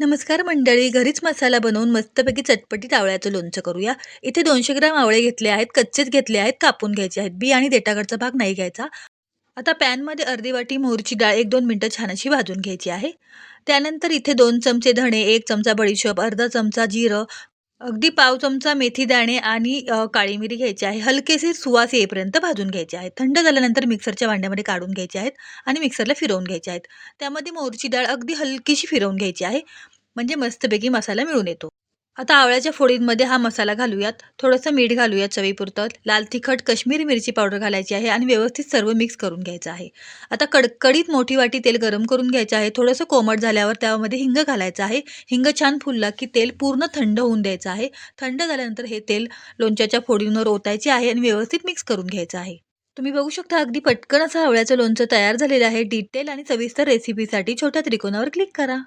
नमस्कार मंडळी घरीच मसाला बनवून मस्तपैकी चटपटीत आवळ्याचं लोणचं करूया. इथे दोनशे ग्राम आवळे घेतले आहेत कच्चेच घेतले आहेत कापून घ्यायचे आहेत. बी आणि देटाकडचा भाग नाही घ्यायचा. आता पॅनमध्ये अर्धी वाटी मोहरीची डाळ एक दोन मिनटं छान अशी भाजून घ्यायची आहे. त्यानंतर इथे दोन चमचे धणे एक चमचा बडीशोप अर्धा चमचा जिरं अगदी पाव चमचा मेथी दाणे आणि अ, काळी मिरी घ्यायची आहे. हलकेसे सुवास येईपर्यंत भाजून घ्यायचे आहेत. थंड झाल्यानंतर मिक्सरच्या भांड्यामध्ये काढून घ्यायचे आहेत आणि मिक्सरला फिरवून घ्यायचे आहेत. त्यामध्ये मोहरीची डाळ अगदी हलकीशी फिरवून घ्यायची आहे. म्हणजे मस्तपैकी मसाला मिळून येतो. आता आवळ्याच्या फोडींमध्ये हा मसाला घालूयात. थोडंसं मीठ घालूयात चवीपुरतं. लाल तिखट कश्मीरी मिरची पावडर घालायची आहे आणि व्यवस्थित सर्व मिक्स करून घ्यायचं आहे. आता कडकडीत मोठी वाटी तेल गरम करून घ्यायचं आहे. थोडंसं कोमट झाल्यावर त्यामध्ये हिंग घालायचं आहे. हिंग छान फुलला की तेल पूर्ण थंड होऊन द्यायचं आहे. थंड झाल्यानंतर हे तेल लोणच्याच्या फोडींवर ओतायचे आहे आणि व्यवस्थित मिक्स करून घ्यायचं आहे. तुम्ही बघू शकता अगदी पटकन असं आवळ्याचं लोणचं तयार झालेलं आहे. डिटेल आणि सविस्तर रेसिपीसाठी छोट्या त्रिकोणावर क्लिक करा.